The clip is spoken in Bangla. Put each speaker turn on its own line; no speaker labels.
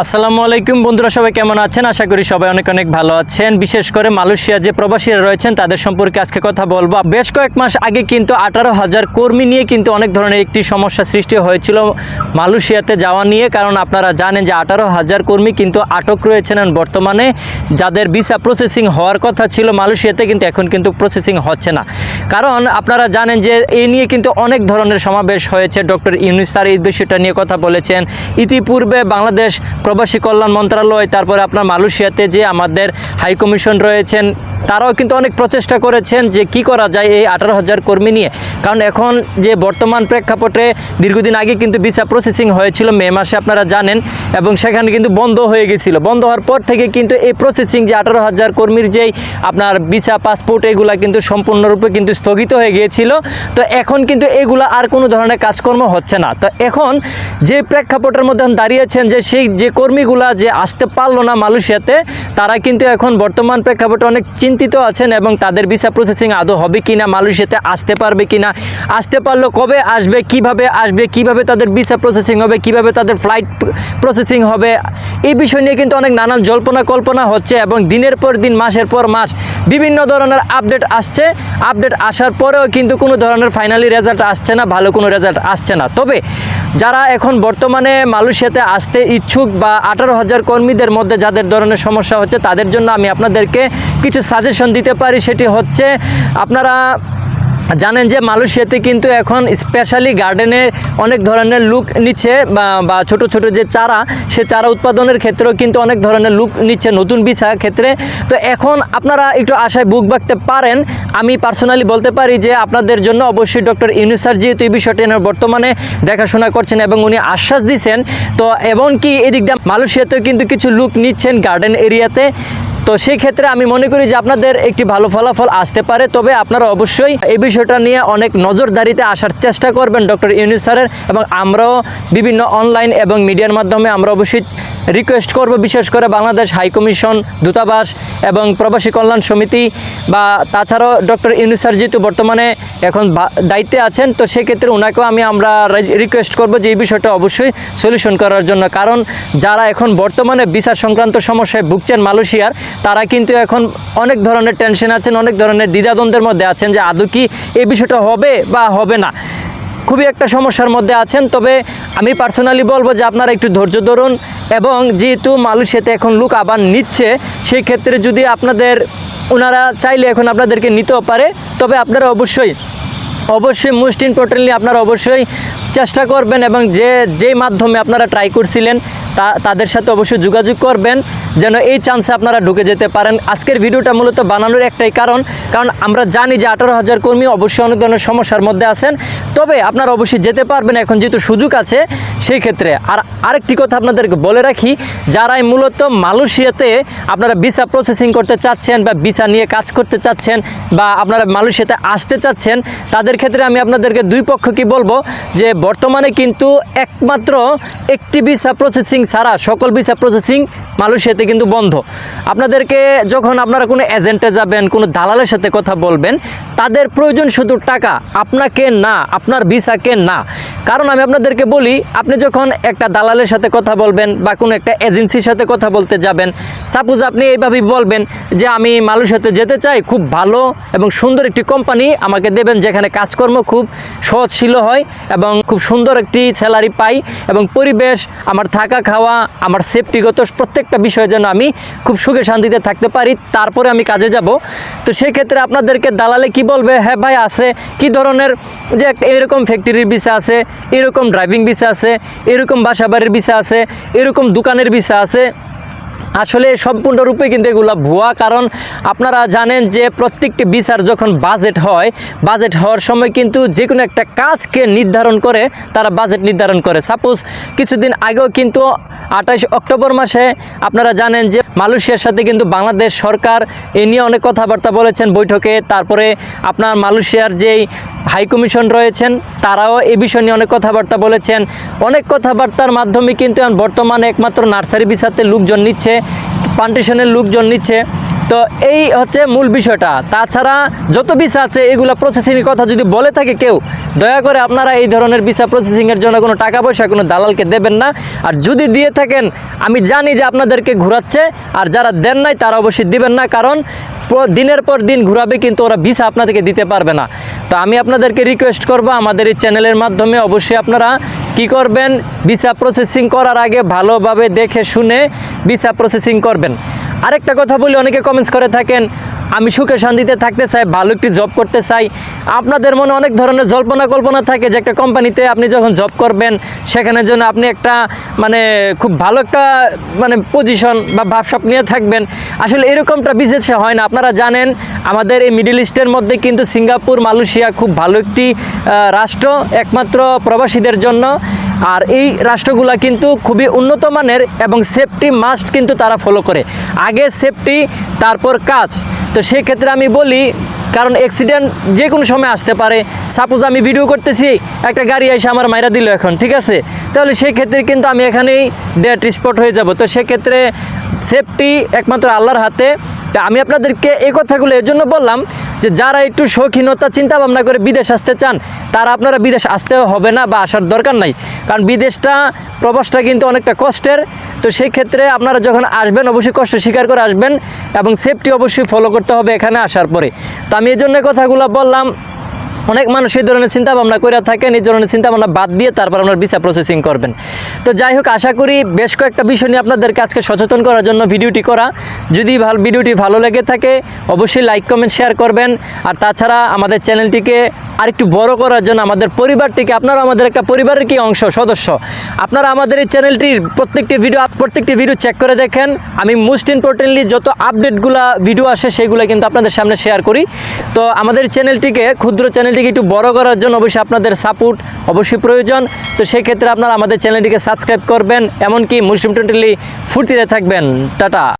আসসালামু আলাইকুম বন্ধুরা, সবাই কেমন আছেন? আশা করি সবাই অনেক অনেক ভালো আছেন। বিশেষ করে মালয়েশিয়া যে প্রবাসীরা রয়েছেন, তাদের সম্পর্কে আজকে কথা বলব। বেশ কয়েক মাস আগে কিন্তু আঠারো হাজার কর্মী নিয়ে কিন্তু অনেক ধরনের একটি সমস্যা সৃষ্টি হয়েছিল মালয়েশিয়াতে যাওয়া নিয়ে। কারণ আপনারা জানেন যে আঠারো হাজার কর্মী কিন্তু আটক রয়েছেন বর্তমানে। যাদের ভিসা প্রসেসিং হওয়ার কথা ছিল মালয়েশিয়াতে, কিন্তু এখন কিন্তু প্রসেসিং হচ্ছে না। কারণ আপনারা জানেন যে এই নিয়ে কিন্তু অনেক ধরনের সমাবেশ হয়েছে। ডক্টর ইউনুস স্যার এই বিষয়টা নিয়ে কথা বলেছেন। ইতিপূর্বে বাংলাদেশ প্রবাসী কল্যাণ মন্ত্রণালয় তারপরে আপনার মালয়েশিয়াতে যে আমাদের হাই কমিশন রয়েছেন, তারাও কিন্তু অনেক প্রচেষ্টা করেছেন যে কি করা যায় এই আঠারো হাজার কর্মী নিয়ে। কারণ এখন যে বর্তমান প্রেক্ষাপটে দীর্ঘদিন আগে কিন্তু ভিসা প্রসেসিং হয়েছিল, মে মাসে আপনারা জানেন এবং সেখানে কিন্তু বন্ধ হয়ে গেছিল। বন্ধ হওয়ার পর থেকে কিন্তু এই প্রসেসিং যে আঠারো হাজার কর্মীর যেই আপনার ভিসা পাসপোর্ট এগুলা কিন্তু সম্পূর্ণরূপে কিন্তু স্থগিত হয়ে গিয়েছিল। তো এখন কিন্তু এগুলা আর কোনো ধরনের কাজকর্ম হচ্ছে না। তো এখন যে প্রেক্ষাপটের মধ্যে দাঁড়িয়েছেন যে সেই যে কর্মীগুলা যে আসতে পারল না মালয়েশিয়াতে, তারা কিন্তু এখন বর্তমান প্রেক্ষাপটে অনেক চিন্তিত আছেন এবং তাদের ভিসা প্রসেসিং আদৌ হবে কি না মালয়েশিয়াতে আসতে পারবে কি না আসতে পারল কবে আসবে, কীভাবে আসবে, কীভাবে তাদের ভিসা প্রসেসিং হবে, কীভাবে তাদের ফ্লাইট প্রসেসিং হবে। এই বিষয় নিয়ে কিন্তু অনেক নানান জল্পনা কল্পনা হচ্ছে এবং দিনের পর দিন, মাসের পর মাস বিভিন্ন ধরনের আপডেট আসছে। আপডেট আসার পরেও কিন্তু কোনো ধরনের ফাইনালি রেজাল্ট আসছে না, ভালো কোনো রেজাল্ট আসছে না। তবে যারা এখন বর্তমানে মালয়েশিয়াতে আসতে ইচ্ছুক বা আঠারো হাজার কর্মীদের মধ্যে যাদের ধরনের সমস্যা হচ্ছে, তাদের জন্য আমি আপনাদেরকে কিছু সাজেশন দিতে পারি। সেটি হচ্ছে, আপনারা জানেন যে মালয়েশিয়াতে কিন্তু এখন স্পেশালি গার্ডেনে অনেক ধরনের লুক নিচ্ছে বা ছোট ছোট যে চারা, সে চারা উৎপাদনের ক্ষেত্রেও কিন্তু অনেক ধরনের লুক নিচ্ছে নতুন ভিসা ক্ষেত্রে। তো এখন আপনারা একটু আশায় বুক বাঁধতে পারেন। আমি পার্সোনালি বলতে পারি যে আপনাদের জন্য অবশ্যই ডক্টর ইউনুসার যেহেতু এই বিষয়টি এনার বর্তমানে দেখাশোনা করছেন এবং উনি আশ্বাস দিচ্ছেন তো এমনকি এদিক দিয়ে মালয়েশিয়াতেও কিন্তু কিছু লুক নিচ্ছেন গার্ডেন এরিয়াতে তো সেই ক্ষেত্রে আমি মনে করি যে আপনাদের একটি ভালো ফলাফল আসতে পারে, তবে আপনারা অবশ্যই এই বিষয়টা নিয়ে অনেক নজরদারিতে আসার চেষ্টা করবেন ডক্টর ইউনিস স্যারের এবং আমরাও বিভিন্ন অনলাইন এবং মিডিয়ার মাধ্যমে আমরা অবশ্যই রিকোয়েস্ট করব বিশেষ করে বাংলাদেশ হাই কমিশন, দূতাবাস এবং প্রবাসী কল্যাণ সমিতি বা তাছাড়াও ডক্টর ইউনুস স্যার যেহেতু বর্তমানে এখন দায়িত্বে আছেন, তো সেক্ষেত্রে ওনাকেও আমি আমরা রিকোয়েস্ট করব যে এই বিষয়টা অবশ্যই সলিউশন করার জন্য। কারণ যারা এখন বর্তমানে বিচার সংক্রান্ত সমস্যায় ভুগছেন মালয়েশিয়ার, তারা কিন্তু এখন অনেক ধরনের টেনশন আছেন, অনেক ধরনের দ্বিধাদ্বন্দ্বের মধ্যে আছেন যে আদৌ কি এই বিষয়টা হবে বা হবে না। খুবই একটা সমস্যার মধ্যে আছেন, তবে আমি পার্সোনালি বলব যে আপনারা একটু ধৈর্য ধরুন এবং যেহেতু মালয়েশিয়াতে এখন লুক আবার নিচ্ছে সেই ক্ষেত্রে যদি আপনাদের, ওনারা চাইলে এখন আপনাদেরকে নিতেও পারে, তবে আপনারা অবশ্যই অবশ্যই মোস্ট ইম্পর্টেন্টলি আপনারা অবশ্যই চেষ্টা করবেন এবং যে যে মাধ্যমে আপনারা ট্রাই করছিলেন, তা, তাদের সাথে অবশ্যই যোগাযোগ করবেন। যেন এই চান্সে আপনারা ঢুকে যেতে পারেন। আজকের ভিডিওটা মূলত বানানোর একটাই কারণ কারণ আমরা জানি যে আঠারো হাজার কর্মী অবশ্যই অনেক ধরনের সমস্যার মধ্যে আছেন। তবে আপনারা অবশ্যই যেতে পারবেন, এখন যেহেতু সুযোগ আছে, সেই ক্ষেত্রে। আর আরেকটি কথা আপনাদেরকে বলে রাখি, যারাই মূলত মালয়েশিয়াতে আপনারা ভিসা প্রসেসিং করতে চাচ্ছেন বা ভিসা নিয়ে কাজ করতে চাচ্ছেন বা আপনারা মালয়েশিয়াতে আসতে চাচ্ছেন, তাদের ক্ষেত্রে আমি আপনাদেরকে দুই পক্ষ কি বলব, যে বর্তমানে কিন্তু একমাত্র একটি ভিসা প্রসেসিং ছাড়া সকল ভিসা প্রসেসিং মালয়েশিয়াতে কিন্তু বন্ধ। আপনাদেরকে যখন আপনারা কোনো এজেন্টে যাবেন, কোনো দালালের সাথে কথা বলবেন, তাদের প্রয়োজন শুধু টাকা, আপনাকে না, আপনার ভিসাকে না। কারণ আমি আপনাদেরকে বলি, আপনি যখন একটা দালালের সাথে কথা বলবেন বা কোনো একটা এজেন্সির সাথে কথা বলতে যাবেন সাপোজ আপনি এইভাবেই বলবেন যে, আমি মালয়েশিয়াতে যেতে চাই, খুব ভালো এবং সুন্দর একটি কোম্পানি আমাকে দেবেন, যেখানে কাজকর্ম খুব সহজশীল হয় এবং খুব সুন্দর একটি স্যালারি পাই এবং পরিবেশ, আমার থাকা খাওয়া, আমার সেফটিগত প্রত্যেকটা বিষয়ে যেন আমি খুব সুখে শান্তিতে থাকতে পারি, তারপরে আমি কাজে যাব। তো সেক্ষেত্রে আপনাদেরকে দালালে কি বলবে? হ্যাঁ ভাই, আছে। কি ধরনের যে এরকম ফ্যাক্টরির ভিসা আছে, এরকম ড্রাইভিং ভিসা আছে, এরকম বাসা বাড়ির ভিসা আছে, এরকম দোকানের ভিসা আছে। আসলে সম্পূর্ণরূপে কিন্তু এগুলো ভুয়া, কারণ আপনারা জানেন যে প্রত্যেকটি বিচার যখন বাজেট হয়, বাজেট হওয়ার সময় কিন্তু যে কোনো একটা কাজকে নির্ধারণ করে তারা বাজেট নির্ধারণ করে। সাপোজ কিছুদিন আগেও কিন্তু আঠাশ অক্টোবর মাসে আপনারা জানেন যে মালয়েশিয়ার সাথে কিন্তু বাংলাদেশ সরকার এ নিয়ে অনেক কথাবার্তা বলেছেন বৈঠকে। তারপরে আপনার মালয়েশিয়ার যেই হাই কমিশন রয়েছেন, তারাও এ বিষয় নিয়ে অনেক কথাবার্তা বলেছেন। অনেক কথাবার্তার মাধ্যমে কিন্তু বর্তমানে একমাত্র নার্সারি ভিসাতে লোকজন নিচ্ছে। প্লান্টেশনের লোকজন নিচ্ছে। তো এই হচ্ছে মূল বিষয়টা। তাছাড়া যত ভিসা আছে, এগুলো প্রসেসিংয়ের কথা যদি বলে থাকে কেউ, দয়া করে আপনারা এই ধরনের ভিসা প্রসেসিংয়ের জন্য কোনো টাকা পয়সা কোনো দালালকে দেবেন না। আর যদি দিয়ে থাকেন, আমি জানি যে আপনাদেরকে ঘোরাচ্ছে, আর যারা দেন নাই, তারা অবশ্যই দিবেন না, কারণ দিনের পর দিন ঘুরাবে কিন্তু ওরা ভিসা আপনাদেরকে দিতে পারবে না। তো আমি আপনাদেরকে রিকোয়েস্ট করব আমাদের এই চ্যানেলের মাধ্যমে অবশ্যই আপনারা কি করবেন? ভিসা প্রসেসিং করার আগে ভালোভাবে দেখে শুনে ভিসা প্রসেসিং করবেন। আরেকটা কথা বলি, অনেকে কমেন্টস করে থাকেন আমি সুখে শান্তিতে থাকতে চাই, ভালো একটি জব করতে চাই। আপনাদের মনে অনেক ধরনের জল্পনা কল্পনা থাকে যে একটা কোম্পানিতে আপনি যখন জব করবেন, সেখানে জন্য আপনি একটা মানে খুব ভালো একটা মানে পজিশন বা ভাবসাপ নিয়ে থাকবেন। আসলে এরকমটা বিশেষে হয় না। আপনারা জানেন, আমাদের এই মিডল ইস্টের মধ্যে কিন্তু সিঙ্গাপুর, মালয়েশিয়া খুব ভালো একটি রাষ্ট্র, একমাত্র প্রবাসীদের জন্য। আর এই রাষ্ট্রগুলা কিন্তু খুবই উন্নত মানের এবং সেফটি মাস্ট কিন্তু তারা ফলো করে। আগে সেফটি তারপর কাজ। তো সেক্ষেত্রে আমি বলি, কারণ অ্যাক্সিডেন্ট যে কোনো সময় আসতে পারে। সাপোজ আমি ভিডিও করতেছি, একটা গাড়ি এসে আমার মাইরা দিল এখন, ঠিক আছে? তাহলে সেই ক্ষেত্রে কিন্তু আমি এখানেই ডেট স্পট হয়ে যাব। তো সেক্ষেত্রে সেফটি একমাত্র আল্লাহর হাতে। তা আমি আপনাদেরকে এই কথাগুলো এর জন্য বললাম যে যারা একটু শৌখিনতা চিন্তা ভাবনা করে বিদেশ আসতে চান, তারা আপনারা বিদেশ আসতে হবে না বা আসার দরকার নাই। কারণ বিদেশটা, প্রবাসটা কিন্তু অনেকটা কষ্টের। তো সেই ক্ষেত্রে আপনারা যখন আসবেন, অবশ্যই কষ্ট স্বীকার করে আসবেন এবং সেফটি অবশ্যই ফলো করতে হবে এখানে আসার পরে। তো আমি এই জন্য কথাগুলো বললাম। অনেক মানুষ এই ধরনের চিন্তা ভাবনা করে থাকেন, এই ধরনের চিন্তা ভাবনা বাদ দিয়ে তারপর আপনার ভিসা প্রসেসিং করবেন। তো যাই হোক, আশা করি বেশ কয়েকটা বিষয় নিয়ে আপনাদেরকে আজকে সচেতন করার জন্য ভিডিওটি করা। যদি ভালো ভিডিওটি ভালো লেগে থাকে, অবশ্যই লাইক কমেন্ট শেয়ার করবেন। আর তাছাড়া আমাদের চ্যানেলটিকে আরেকটু বড় করার জন্য আমাদের পরিবারটিকে, আপনারা আমাদের একটা পরিবারের কি অংশ, সদস্য? আপনারা আমাদের এই চ্যানেলটির প্রত্যেকটি ভিডিও প্রত্যেকটি ভিডিও চেক করে দেখেন। আমি মোস্ট ইম্পর্টেন্টলি যত আপডেটগুলো ভিডিও আসে, সেগুলো কিন্তু আপনাদের সামনে শেয়ার করি। তো আমাদের চ্যানেলটিকে, ক্ষুদ্র চ্যানেলটিকে একটু বড় করার জন্য অবশ্যই আপনাদের সাপোর্ট অবশ্যই প্রয়োজন। তো সেক্ষেত্রে আপনারা আমাদের চ্যানেলটিকে সাবস্ক্রাইব করবেন, এমনকি মুসলিম টোয়েন্টিলি ফুর্তিতে থাকবেন। টাটা।